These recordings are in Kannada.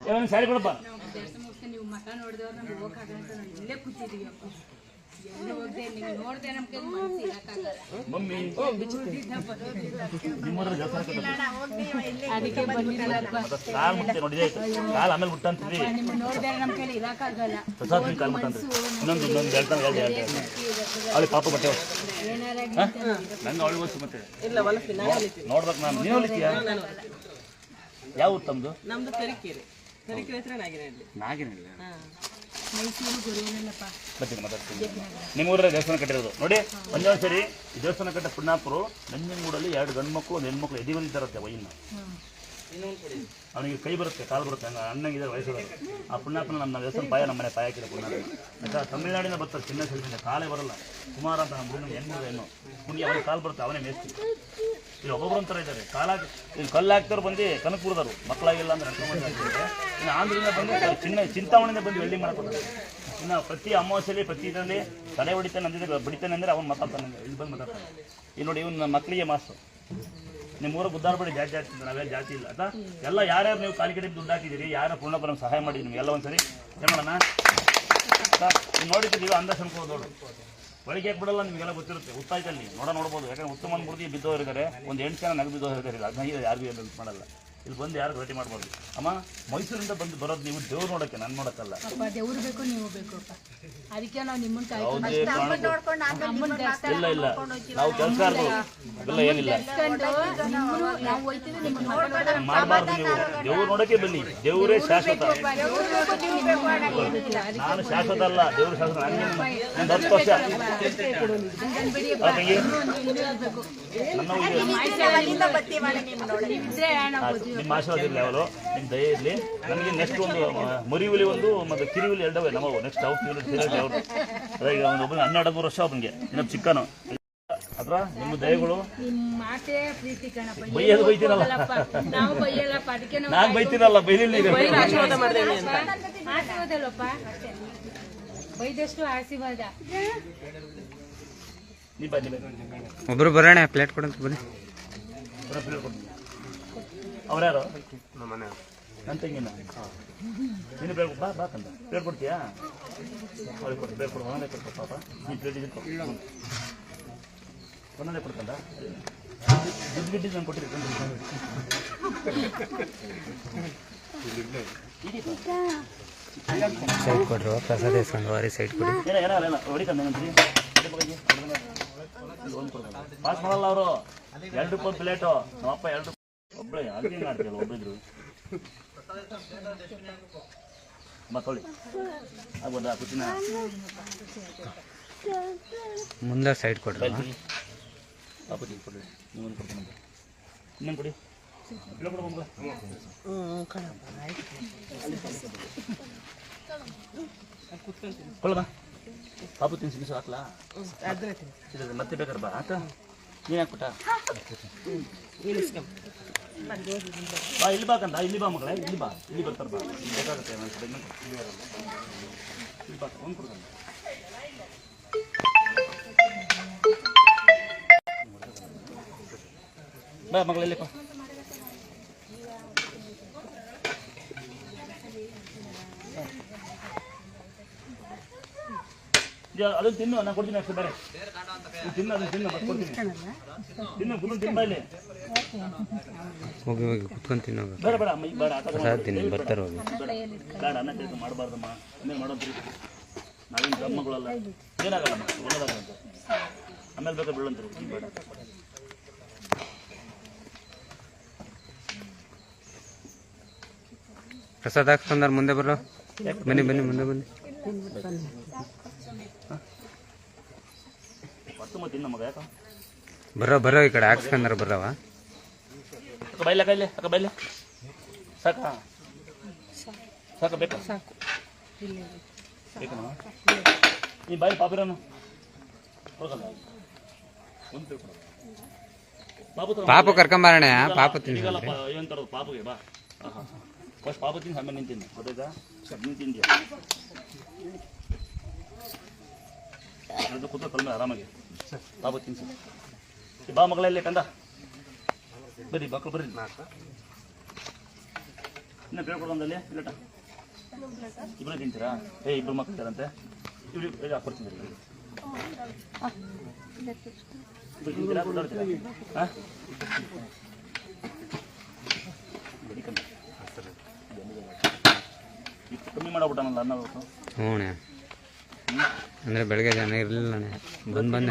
ಒಂದು ಸಾರಿ ಕೊಡಪ್ಪ. ನಾವು ನೀವು ಮಠ ನೋಡಿದವ್ರು ನಮ್ಗೆ ಹೋಗಕ್ಕಾಗಲ್ಲ ಅಂತ ನಾವು ಇಲ್ಲೇ. ಕೂತಿದೀವಿ ಅಪ್ಪ ಎಲ್ಲಿ ಹೋಗ್ದೆ ನೀವು ನೋಡ್ದೆ. ನಮ್ಗೆ ಮನಸ್ಸು ಇರಕ್ಕಾಗಲ್ಲ ಮಮ್ಮಿ ನಿಮ್ಮದ್ರ ದೇವಸ್ಥಾನ ಕಟ್ಟೋದು. ಅದಕ್ಕೆ ಬಂದಿರಲ್ಲಪ್ಪ ಕಾಲ್ ಮುಟ್ಟಿ ನೋಡಿದೆ ಕಾಲ್ ಆಮೇಲೆ ಮುಟ್ಟಂತಿದ್ವಿ ನಿಮ್ಮ ನೋಡ್ದೆ ನಮ್ಮ ಕೈಲಿ ಇರಕ್ಕಾಗಲ್ಲ ಪ್ರಸಾದ್ ನಿನ್ ಕಾಲ್ ಮುಟ್ಟಂತ ಇನ್ನೊಂದು ಇನ್ನೊಂದು ಹೇಳ್ತಾನೆ ಹೇಳ್ದೆ ಹೇಳ್ದೆ ಅವಳಿಗೆ ಪಾಪ ಬಟ್ಟೆ ನಂಗೆ ಅವಳಿಗೆ ಹೊಲ್ಸು ಮತ್ತೆ ನೋಡ್ಬೇಕು ನಾನು. ನೀನು ಹೊಲಿತೀಯ? ಯಾವ ಊರು ತಮ್ಮದು ನಮ್ದು ತರೀಕೆರೆ. ತರೀಕೆರೆ ಹತ್ರ ನಾಗಿನಲ್ಲಿ ನಾಗೇನಿಲ್ಲ ಮೈಸೂರು ಗುರುವಿನಲ್ಲಪ್ಪ ಬರ್ತೀನಿ ಮಾತಾಡ್ತೀನಿ ನಿಮ್ಮ ಊರಲ್ಲಿ ದೇವಸ್ಥಾನ ಕಟ್ಟಿರೋದು. ನೋಡಿ ಒಂದೇ ಸರಿ ಈ ದೇವಸ್ಥಾನ ಕಟ್ಟ ಪುಣ್ಣಾಪುರ ನಂಜನಗೂಡಲ್ಲಿ ಎರಡು ಗಂಡು ಮಕ್ಕಳು ಒಂದು ಹೆಣ್ಮಕ್ಳು ಎದಿ ಬಂದಿದ್ದಾರಂತೆ ವೈನ್ನ. ಅವನಿಗೆ ಕೈ ಬರುತ್ತೆ ಕಾಲು ಬರುತ್ತೆ ಹಂಗ ಅಣ್ಣಂಗಿದೆ ವಯಸ್ಸು ಆ ಪುಣ್ಯಾಪನ ನಮ್ಮ ದೇವಸ್ಥಾನ ಪಾಯ ನಮ್ಮ ಮನೆ ಪಾಯ ಹಾಕಿದ ಪುಣ್ಯಾಪನ ಯಾಕೆ ತಮಿಳ್ನಾಡಿನ ಬರ್ತಾರೆ ಚಿನ್ನ ಸೆಲ್ಸಿಂದ ಕಾಲೇ ಬರಲ್ಲ. ಕುಮಾರ ಅಂತ ನಮ್ಮ ಹೆಣ್ಣು ಹೆಣ್ಣು. ಹುಡುಗಿ ಅವನಿಗೆ ಕಾಲು ಬರುತ್ತೆ ಅವನೇ ಮೇಸ್ತಿ. ಇಲ್ಲಿ, ಒಬ್ಬೊಬ್ರು ಅಂತರ ಇದ್ದಾರೆ ಕಾಲಾಗಿ ಇಲ್ಲಿ ಕಲ್ಲು ಹಾಕ್ತಾರೆ ಬಂದು ಕನಕಪುರದವರು. ಮಕ್ಕಳಾಗಿಲ್ಲ ಅಂದ್ರೆ ಇನ್ನು ಆಂಧ್ರದಿಂದ ಬಂದು ಚಿನ್ನ ಚಿಂತಾಮಣಿಯಿಂದ ಬಂದು ವೆಲ್ಡಿಂಗ್ ಮಾಡ್ಕೊತಾರೆ ಇನ್ನು ಪ್ರತಿ ಅಮಾವಾಸ್ಯಲ್ಲಿ ಪ್ರತಿ ಇದರಲ್ಲಿ ತಲೆ ಹೊಡಿತಾನೆ ಅಂದಿದ್ರೆ, ಬಡಿತಾನೆ ಅಂದರೆ ಅವ್ನು ಮಾತಾಡ್ತಾನೆ ಇಲ್ಲಿ ಬಂದು ಮಾತಾಡ್ತಾನೆ. ಇಲ್ಲಿ ನೋಡಿ, ಇವ್ನು ಮಕ್ಕಳಿಗೆ ಮಾಸ್ತು ನಿಮ್ಮ ಊರ ಗುದ್ದಾರ್ಬೇಡಿ ಜಾತಿ ಅಂತ ನಾವೇ ಜಾತಿ ಇಲ್ಲ. ಅಥವಾ ಎಲ್ಲ ಯಾರ್ಯಾರು ನೀವು ಕಾಲಿಗೆ ದುಡ್ಡು ಹಾಕಿದ್ದೀರಿ, ಯಾರು ಪೂರ್ಣಪುರಂ ಸಹಾಯ ಮಾಡಿ ನಿಮ್ಗೆ? ಎಲ್ಲ ಒಂದ್ಸರಿ. ಏನು ನೋಡಿದ್ರೆ ನೀವು ಅಂದ ಅನ್ಕೋದು ನೋಡು. ಯಾಕೆ ಬಿಡಲ್ಲ ನಿಮಗೆಲ್ಲ ಗೊತ್ತಿರುತ್ತೆ. ಉತ್ತಾಯದಲ್ಲಿ ನೋಡ, ನೋಡ್ಬೋದು. ಯಾಕಂದ್ರೆ ಉತ್ತಮ ಮೂರ್ತಿ ಬಿದ್ದೋರಿದ್ದಾರೆ ಒಂದು ಎಂಟು ಜನ ನಗ ಬಿದ್ದೋರಿದ್ದಾರೆ ಅದನ್ನ ಯಾರಿಗೂ ಏನು ಮಾಡಲ್ಲ. ಇಲ್ಲಿ ಬಂದು ಯಾರು ಭೇಟಿ ಮಾಡ್ಬಾರ್ದು ಅಮ್ಮ ಮೈಸೂರಿಂದ ಬಂದು ಬರೋದು ನೀವು ದೇವ್ರು ನೋಡಕ್ಕೆ ನಾನು ನೋಡಕ್ಕಲ್ಲ ಅಪ್ಪ ದೇವ್ರು ಬೇಕು ನೀವು ಬೇಕು ಅಪ್ಪ ಅದಕ್ಕೆ ನಾವು ನಿಮ್ಮನ್ನ ಕಾಯ್ಕೊಂಡು ಇಲ್ಲ ಇಲ್ಲ ನಾವು ಕೆಲಸಗಾರರು ಅದೆಲ್ಲ ಏನಿಲ್ಲ ನಿಮ್ಮನ್ನು ನಾವು ಹೋಯ್ತೀವಿ ನಿಮ್ಮನ್ನ ನೋಡ್ಕೊಂಡು ಮಾಡಬಾರ್ದು ನೀವು ದೇವ್ರು ನೋಡಕ್ಕೆ ಬನ್ನಿ ದೇವರೇ ಶಾಶ್ವತ ನಾನು ಶಾಶ್ವತ ಅಲ್ಲ ದೇವ್ರು ಶಾಶ್ವತ ನನಗೆ ಹತ್ತು ವರ್ಷ ಆ ತಂಗಿ ನನ್ನ ಊರಿಗೆ ಇದ್ರೆ ನಾವು ಆಯ್ತು. ನಿಮ್ಮ ಆಶೀರ್ವಾದ ಇರಲಿ ಅವರು ನಿಮ್ಮ ದಯ ಇರಲಿ ನಮಗೆ ನೆಕ್ಸ್ಟ್ ಒಂದು ಮರಿ ಹುಲಿ ಒಂದು ಮತ್ತು ಕಿರಿ ಹುಲಿ ಎರಡವೇ ನಮ್ಮವು. ನೆಕ್ಸ್ಟ್ ಅವ್ರು ಅವರು. ಅದೇ ಈಗ ಒಂದು ಒಬ್ಬನಿಗೆ ಹನ್ನೆರಡು ಮೂರು ವರ್ಷ ಒಬ್ಬನಿಗೆ. ಇನ್ನೊಬ್ಬ ಚಿಕ್ಕನು. ಅದ್ರ ನಿಮ್ಮ ದಯಗಳು. ನಿಮ್ಮ ಮಾತೇ ಪ್ರೀತಿ ಕಣಪ್ಪ ಬೈಯೋದು ಬೈತೀರಲ್ಲ ನಾನು ಬೈತೀರಲ್ಲ ಬೈಲಿಲ್ಲ ಈಗ ಬೈದಷ್ಟು ಆಶೀರ್ವಾದ. ಒಬ್ರು ಬರೋಣ ಪ್ಲೇಟ್ ಕೊಡಂತ ಬನ್ನಿ. ಅವ್ರ್ಯಾರು ನನ್ನ ತಂಗಿನ? ನೀನು ಬೇಡ ಬಾ ಬಾ ತಂದ. ಬೇಡ ಕೊಡ್ತೀಯಾ ಅವ್ರಿಗೆ ಕೊಡು ಬೇಡ ಕೊಡು ಒಂದೊಂದೇ ಕೊಡ್ಕೊ ಪಾಪ. ನೀನು ಪ್ಲೇಟ್ ಇದು ಒಂದೊಂದೇ ಕೊಡ್ತಂದ ದುಡ್ಡು ಗಿಡ್ಡಿ ನಾನು ಕೊಟ್ಟಿರ್ತೀನಿ ಸೈಡ್ ಕೊಡ್ರು ಪ್ರಸಾದ ಇಸ್ಕೊಂಡು ವಾರಿ ಸೈಡ್ ಕೊಡಿ. ಏನ ಏನ ಏನ ಹೊಡಿಕಂದ ಏನಂತೀರಿ ಪಾಸ್ ಮಾಡಲ್ಲ ಅವರು. ಎರಡು ರೂಪಾಯಿ ಪ್ಲೇಟು ನಮ್ಮಪ್ಪ ಎರಡು ಒಬ್ಬಳೆ ಅಡುಗೆ ಮಾಡ್ತೀಯಲ್ಲ ಒಬ್ಬಿದ್ರು ಮಕ್ಕಳಿ ಆಗ್ಬೋದಾ ಕುಚಿನ ಮುಂದೆ ಸೈಡ್ ಕೊಡ್ರಿ ಪಾಪುಜಿ ಕೊಡ್ರಿ. ನೀವೊಂದು ಕೊಡ್ತೀನಿ ಇನ್ನೊಂದು ಕೊಡಿ. ಕೊಡಮ್ಮ ಪಾಪು ತಿನ್ಸಿ ಹಾಕ್ಲಾ? ಮತ್ತೆ ಬೇಕಾರ ಬಾ ಆತ ನೀನು ಹಾಕ್ಬಿಟ್ಟ ಬಾ ಇಲ್ಲಿ ಬಾ ಕಂದ ಇಲ್ಲಿ ಬಾ ಮಗಳೇ ಇಲ್ಲಿ ಬಾ ಇಲ್ಲಿ ಬರ್ತಾರೆ ಬಾ ಇಲ್ಲಿ ಬೇಕಾಗುತ್ತೆ ಒಂದ್ ಕಡೆ ಇನ್ನೊಂದ್ ಕಡೆ. ಇಲ್ಲಿ ಬಾ ಒಂದು ಕೊಡ್ತಾನೆ ಬಾ ಮಗಳಲ್ಲಿ ಬಾ ಇದು ಅದನ್ನ ತಿನ್ನು ನಾನು ಕೊಡ್ತೀನಿ ಅಷ್ಟು ಬೇರೆ ನೀನು ತಿನ್ನು ತಿನ್ನು ಇಲ್ಲಿ ಹೋಗಿ ಹೋಗಿ ಕುತ್ಕೊಂಡು ತಿನ್ನೋಗ ಬೇಡ ಬೇಡ ಅಮ್ಮ ಬೇಡ. ಆಟ ಪ್ರಸಾದ ತಿನ್ನಿ ಬರ್ತಾರೆ ಹೋಗಿ. ಬೇಡ ಅನ್ನ ಮಾಡಬಾರ್ದಮ್ಮ. ಆಮೇಲೆ ಮಾಡೋದ್ರಿ ನಾವೇನು ಗಮ್ಮಗಳಲ್ಲ ಏನಾಗಲ್ಲಮ್ಮ? ಒಳ್ಳೇದಾಗಲ್ಲ ಆಮೇಲೆ ಬೇಕಾದ್ರೆ ಬೀಳಂತೀರಿ ಈಗ ಬೇಡ. ಪ್ರಸಾದ ಹಾಕ್ಸ್ಕೊಂಡಾರ ಮುಂದೆ ಬರೋ? ಬನ್ನಿ ಬನ್ನಿ ಮುಂದೆ ಬನ್ನಿ. ಮಗ ಯಾಕ? ಬರೋ ಬರೋ ಈ ಕಡೆ ಹಾಕ್ಸ್ಕೊಂಡಾರ ಬರವ ಅಕ್ಕ ಬೈಲೆ ಕೈಲೆ ಅಕ್ಕ ಬೈಲೆ. ಸಾಕ? ಸಾಕ ಬೇಕಾ? ಬೇಕಮ್ಮ ಈ ಬಾಯಿ ಪಾಪಿರನು. ಪಾಪು ಕರ್ಕೊಂಬರೋಣ ಪಾಪ ಈಗಲ್ಲ ಏನು ತರೋದು? ಪಾಪುಗೆ ಬಾ. ಫಸ್ಟ್ ಪಾಪ ತಿಂದು ಆಮೇಲೆ ನಿಂತಿನಿ ಗೊತ್ತಾಯ್ತಾ ನೀನು ತಿಂದ್ಯಾ? ಕೂತ್ಕೊ ಕಲ್ಮೆ ಆರಾಮಾಗಿ. ಪಾಪ ತಿನ್ಸಿ ಬಾ ಮಗಳಲ್ಲಿ ಕಂದ. ಬರಿ ಮಕ್ಕಳು ಬರ್ರಿ. ಇನ್ನು ಒಂದಲ್ಲಿ ಇಲ್ಲಟ ಇಬ್ಬರು ತಿಂತೀರಾ? ಏ ಇಬ್ಬರು ಮಕ್ಕಳು ಇದ್ದಾರಂತೆ. ಇವ್ರು ಹಾಕ್ಕೊಡ್ತೀನಿ ಇಬ್ರು ತಿಂತೀರಾ? ಬರೀ ಕಮ್ಮಿ ಮಾಡಬಿಟ್ಟಾನಲ್ಲ ಅನ್ನ ಹ್ಞೂ ಅಂದರೆ ಬೆಳಗ್ಗೆ ಜನ ಇರಲಿಲ್ಲ ಬಂದು ಬಂದೆ.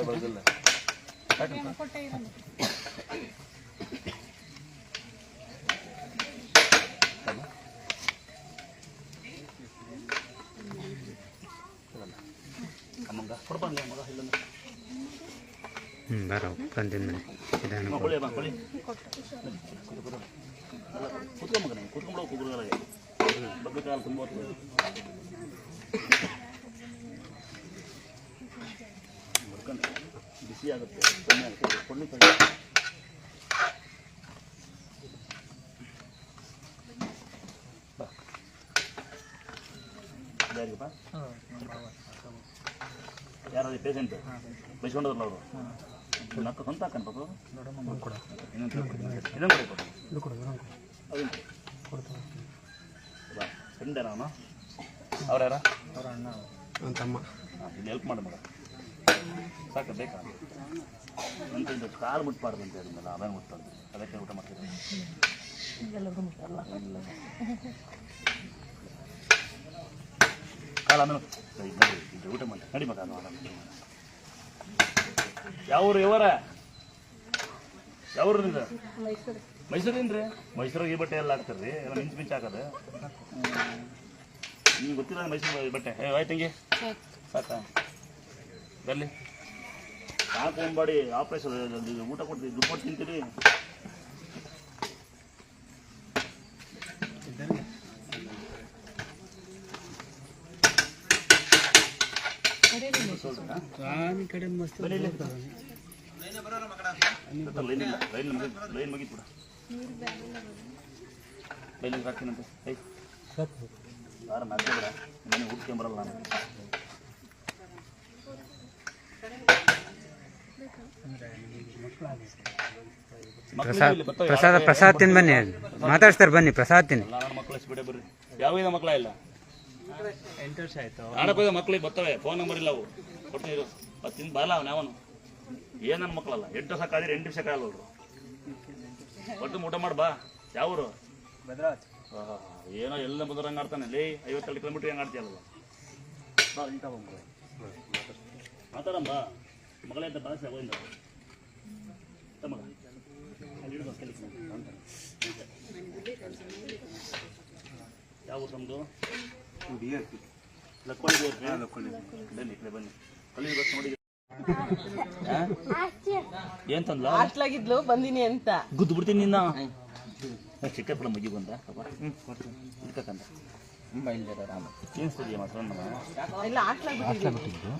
ಬೆಳೆದಿಲ್ಲ ಅಮ್ಮಂಗ. ಕೊಡ್ಬಂದ ಮಗ ಇಲ್ಲಂದ್ರೆ. ಹೊತ್ತು. ಮುಡ್ಕೊಂಡು ಬಿಸಿ ಆಗುತ್ತೆ. ಯಾರು ಪೇಷಂಟ್ ಬೈಸ್ಕೊಂಡವ್ರಲ್ಲ ಅವರು? ನಕ್ಕ ಸ್ವಂತ ಹಾಕನ್ ಪಾಪ ಇನ್ನೊಂದು ಕೊಡು. ಇದನ್ನು ಕೊಡಿ. ಅದನ್ನು ಬಾ ಫ್ರೆಂಡ್ ಅವನು ಅವ್ರು ಯಾರ? ನನ್ನ ತಮ್ಮ. ಇಲ್ಲಿ ಹೆಲ್ಪ್ ಮಾಡು ಮಗ. ಸಾಕು ಬೇಕಾ? ನಂತರ ಇದು ಕಾಲು ಮುಟ್ಬಾರ್ದು ಅಂತ ಹೇಳಿದ್ನಲ್ಲ ಆಮೇಲೆ ಮುಟ್ಬಾರ್ದು. ಅದಕ್ಕೆ ಊಟ ಮಾಡ್ತಿದ್ದೀನಿ. ಕಾಲ ಆಮೇಲೆ ಊಟ ಮಾಡಿ. ನಡಿ ಮಗ ಅದು ಆರಾಮ. ಯಾವೂರು ಇವರ ಯಾವೂರು ನಿಂದ ಮೈಸೂರಿಂದ ರೀ ಮೈಸೂರಿಗೆ ಈ ಬಟ್ಟೆ ಎಲ್ಲ ಹಾಕ್ತಾರೆ? ಎಲ್ಲ ಮಿಂಚು ಮಿಂಚು ಹಾಕೋದು? ನಿಮ್ಗೆ ಗೊತ್ತಿಲ್ಲ ಮೈಸೂರು ಬಟ್ಟೆ. ಹೇ ಆಯ್ತು ಹಿಂಗೆ ಸಾಕಾ? ಬರಲಿ ಸಾಕೊಂಬಾಡಿ ಆಪರೇಷನ್ ಊಟ ಕೊಡ್ತೀವಿ. ದುಡ್ಡು ಕೊಟ್ಟು ತಿಂತೀರಿ. ಗೊತ್ತಲ್ಲ, ಲೈನ್ ಮುಗಿತು ಹಾಕ್ತೀನಂತೆ ಯಾರು ಹುಡ್ಕೊಂಬರಲ್ಲ ನಾನು. ಪ್ರಸಾದ್ ಪ್ರಸಾದ ತಿಂದು ಬನ್ನಿ ಮಾತಾಡ್ಸ್ತಾರೆ ಬನ್ನಿ ಪ್ರಸಾದ್ ತಿನ್. ಮಕ್ಕಳು ಬಿಡೇ ಬರ್ರಿ. ಯಾವ ಇದೆ ಮಕ್ಕಳ ಇಲ್ಲ. ಎಂಟು ವರ್ಷ ಆಯ್ತು ಮಕ್ಳಿಗೆ ಬರ್ತವೆ ಫೋನ್ ನಂಬರ್ ಇಲ್ಲ ಅವು. ಕೊಟ್ಟಿರು ಅದು ತಿಂದು ಬರಲ್ಲ ಅವನು ಯಾವನು? ಏನ್ ನನ್ನ ಮಕ್ಕಳಲ್ಲ ಎಂಟು ವರ್ಷ ಕಾದ್ರೆ ಎಂಟು ವರ್ಷ ಕಾಯಲ್ಲ ಅವರು. ಒಟ್ಟು ಊಟ ಮಾಡಿ ಬಾ. ಯಾವರು ಭದ್ರಾವತಿ. ಏನೋ ಎಲ್ಲ ಬಂದ್ರೆ ಆಡ್ತಾನೆ. ಅಲ್ಲಿ ಐವತ್ತೆರಡು ಕಿಲೋಮೀಟರ್ ಹೆಂಗೆ ಆಡ್ತೀಯಲ್ಲ ಬಾ ಇಂಥ ಮಾತಾಡಮ್ಮ ಬಾ. ಮಗಳೇ ಅಂತ ಬಾಸ ಅವಾಗಿಂದ ಮಗ ಅಲ್ಲಿ ಹಿಡ್ದು ಕಲಿತು ಯಾವ ತಮ್ಮದು ಏನ್ ತಂದ್ಲ? ಅಟ್ಲಾಗಿದ್ಲು ಬಂದಿನಿ ಅಂತ. ಗುದ್ದು ಬಿಡ್ತೀನಿ ನಿನ್ನ. ಚಿಕ್ಕಪ್ಪಳ ಮಜ್ಜಿ ಬಂದ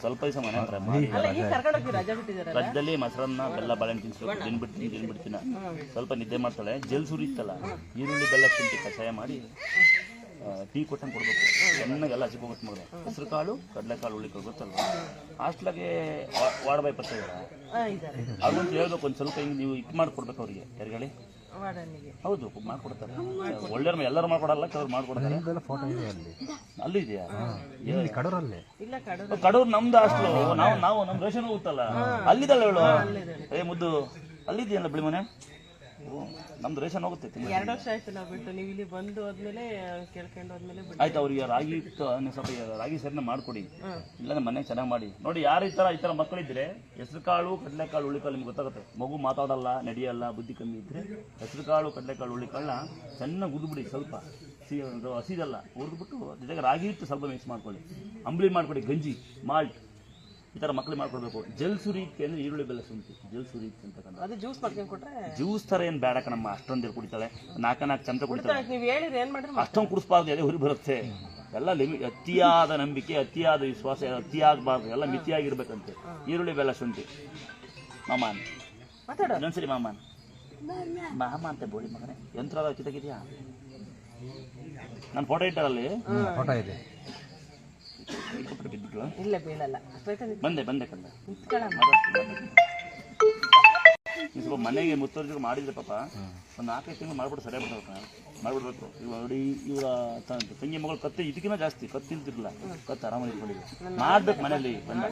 ಸ್ವಲ್ಪ ದಿವಸ ಮನೆ ಹತ್ರ ಮಾಡಿ ಅಲ್ಲ ಈಗ ಕರ್ಕೊಂಡು ಹೋಗಿ ರಜಾ ಬಿಟ್ಟಿದಾರಲ್ಲ ರಜದಲ್ಲಿ ಮೊಸರನ್ನ ಬೆಲ್ಲ ಬಾಳೆ ತಿನ್ಸ್ಬೇಕು. ದಿನ ಬಿಡ್ತೀನಿ ದಿನ ಸ್ವಲ್ಪ ನಿದ್ದೆ ಮಾಡ್ತಾಳೆ. ಜಲ್ ಇತ್ತಲ್ಲ ಈರುಳ್ಳಿ ಬೆಲ್ಲ ಶುಂಠಿ ಕಷಾಯ ಮಾಡಿ ಟೀ ಕೊಟ್ಟಂಗೆ ಕೊಡಬೇಕು. ಚೆನ್ನಾಗಿ ಎಲ್ಲ ಹೋಗುತ್ತೆ ಮಗ ಹೆಸರು ಕಾಳು ಕಡಲೆಕಾಳು ಉಳಿಕೋ ಗೊತ್ತಲ್ವ? ಹಾಸ್ಟ್ಲಾಗೆ ವಾರ್ಡ್ ಬಾಯ್ ಬರ್ತಾ ಇದ್ದಾರೆ ಇದಾರೆ. ಅವ್ರಿಗಂತ ಹೇಳ್ಬೇಕು ಒಂದು ಸ್ವಲ್ಪ ಹಿಂಗೆ ನೀವು ಇದು ಮಾಡಿಕೊಡ್ಬೇಕು ಅವರಿಗೆ. ಹೇಳಿ? ವಾರ್ಡನ್ನಿಗೆ. ಹೌದು ಮಾಡ್ಕೊಡ್ತಾರೆ. ಒಳ್ಳೆಯವ್ರು ಎಲ್ಲರೂ ಮಾಡ್ಕೊಡಲ್ಲ ಕೆಲವ್ರು ಮಾಡ್ಕೊಡ್ತಾರೆ. ಅಲ್ಲಿ? ಇದೆಯಾ? ಎಲ್ಲಿ ಇಲ್ಲ ಕಡು ಕಡೂರು ನಮ್ದು ಹಾಸ್ಟ್ಲು. ನಾವು ನಾವು ನಮ್ಮ ರೇಷನ್ ಹೋಗುತ್ತಲ್ಲ ಅಲ್ಲಿದ್ದಲ್ಲ ಹೇಳು? ಏ ಮುದ್ದು ಅಲ್ಲಿದೆಯಲ್ಲ ಬಿಳಿ ಮನೆ? ನಮ್ದು ರೇಷನ್ ಹೋಗುತ್ತೆ. ಎರಡು ವರ್ಷ ಆಯ್ತು ನಾವು ಬಿಟ್ಟು ನೀವು ಇಲ್ಲಿ ಬಂದು ಹೋದ್ಮೇಲೆ ಕೇಳ್ಕೊಂಡು ಹೋದ್ಮೇಲೆ ಬಿಟ್ಟು ಆಯ್ತು ಅವ್ರಿಗೆ ರಾಗಿ ನೀವು ಸ್ವಲ್ಪ ರಾಗಿ ಸೇರಿನ ಮಾಡ್ಕೊಡಿ. ಇಲ್ಲಾಂದ್ರೆ ಮನೆ ಚೆನ್ನಾಗಿ ಮಾಡಿ. ನೋಡಿ ಯಾರು ಈ ಥರ ಈ ಥರ ಮಕ್ಕಳಿದ್ರೆ ಹೆಸರು ಕಾಳು ಕಡಲೆಕಾಳು ಹುಳಿಕಾಳು ನಿಮ್ಗೆ ಗೊತ್ತಾಗುತ್ತೆ. ಮಗು ಮಾತಾಡಲ್ಲ ನಡೆಯಲ್ಲ ಬುದ್ಧಿ ಕಮ್ಮಿ ಇದ್ರೆ ಹೆಸರು ಕಾಳು ಕಡಲೆಕಾಳು ಹುಳಿಕಾಳನ್ನ ಚೆನ್ನಾಗಿ ಉದ್ಬಿಡಿ ಸ್ವಲ್ಪ. ಹಸಿದಲ್ಲ ಹುರಿದ್ಬಿಟ್ಟು ಜೊತೆಗೆ ರಾಗಿ ಇತ್ತು ಸ್ವಲ್ಪ ಮಿಕ್ಸ್ ಮಾಡ್ಕೊಳ್ಳಿ. ಅಂಬ್ಲಿ ಮಾಡ್ಕೊಡಿ ಗಂಜಿ ಮಾಲ್ಟ್. ಈ ಥರ ಮಕ್ಳಿಗೆ ಮಾಡ್ಕೊಡ್ಬೇಕು. ಜಲ್ ಸುರಿಯುತ್ತೆ ಅಂದರೆ ಈರುಳ್ಳಿ ಬೆಲ್ಲ ಸುಂತಿ ಜಲ್ ಸುರಿಯುತ್ತೆ ಅಂತಕ್ಕಂಥ ಅದು ಜ್ಯೂಸ್ ಮಾಡ್ಕೊಂಡು ಕೊಟ್ರೆ ಜ್ಯೂಸ್ ತರ ಏನು ಬೇಡ ಕಣಮ್ಮ. ಅಷ್ಟೊಂದು ಕುಡಿತಾಳೆ ನಾಲ್ಕು ನಾಲ್ಕು ಚಮಚ ಕುಡಿತಾಳೆ ನೀವು ಹೇಳಿದ್ರೆ ಏನ್ ಮಾಡ್ರಿ ಅಷ್ಟೊಂದು ಕುಡಿಸ್ಬಾರ್ದು ಅದೇ ಹುರಿ ಬರುತ್ತೆ. ಎಲ್ಲ ಲಿಮಿ ಅತಿಯಾದ ನಂಬಿಕೆ ಅತಿಯಾದ ವಿಶ್ವಾಸ ಅತಿಯಾಗಬಾರ್ದು. ಎಲ್ಲ ಮಿತಿಯಾಗಿರ್ಬೇಕಂತೆ. ಈರುಳ್ಳಿ ಬೆಲ್ಲ ಶುಂಠಿ. ಮಾಮಾನ್. ಮಾತಾಡು. ಇನ್ನೊಂದ್ಸರಿ ಮಾಮಾನ್. ಮಾಮ ಅಂತ ಬೋಳಿ ಮಗನೇ. ಯಂತ್ರ ಕಿತ್ತಾಗಿದ್ಯಾ ನಾನು ಫೋಟೋ ಇಟ್ಟಾರಲ್ಲಿ. ಫೋಟೋ ಇದೆ. ಹೆಲಿಕಾಪ್ಟರ್ ಬಿದ್ಬಿಟ್ರು ಇಲ್ಲ ಬೀಳಲ್ಲ. ಸ್ಟ್ರೈಟ್ ಬಂದೆ ಬಂದೆ ಕಂದ. ನಿಂತ್ಕೊಳ್ಳಮ್ಮ ಸ್ವಲ್ಪ ಮನೆಗೆ ಮುತ್ತುವರ್ಜಿಗೆ ಮಾಡಿದ್ರೆ ಪಾಪ ಒಂದು ನಾಲ್ಕೈದು ತಿಂಗಳು ಮಾಡ್ಬಿಟ್ಟು ಸರಿಯಾಗಿ ಬಿಡ್ಬೇಕು ಮಾಡ್ಬಿಡ್ಬೇಕು. ಇವಾಗ ನೋಡಿ ಇವರ ತಂಗಿ ಮಗಳು ಕತ್ತೆ ಇದಕ್ಕಿಂತ ಜಾಸ್ತಿ ಕತ್ತ ತಿಂತಿರ್ಲಿಲ್ಲ ಕತ್ತು ಆರಾಮಾಗಿ ಮಾಡ್ಬೇಕು ಮನೇಲಿ ಬಂದ.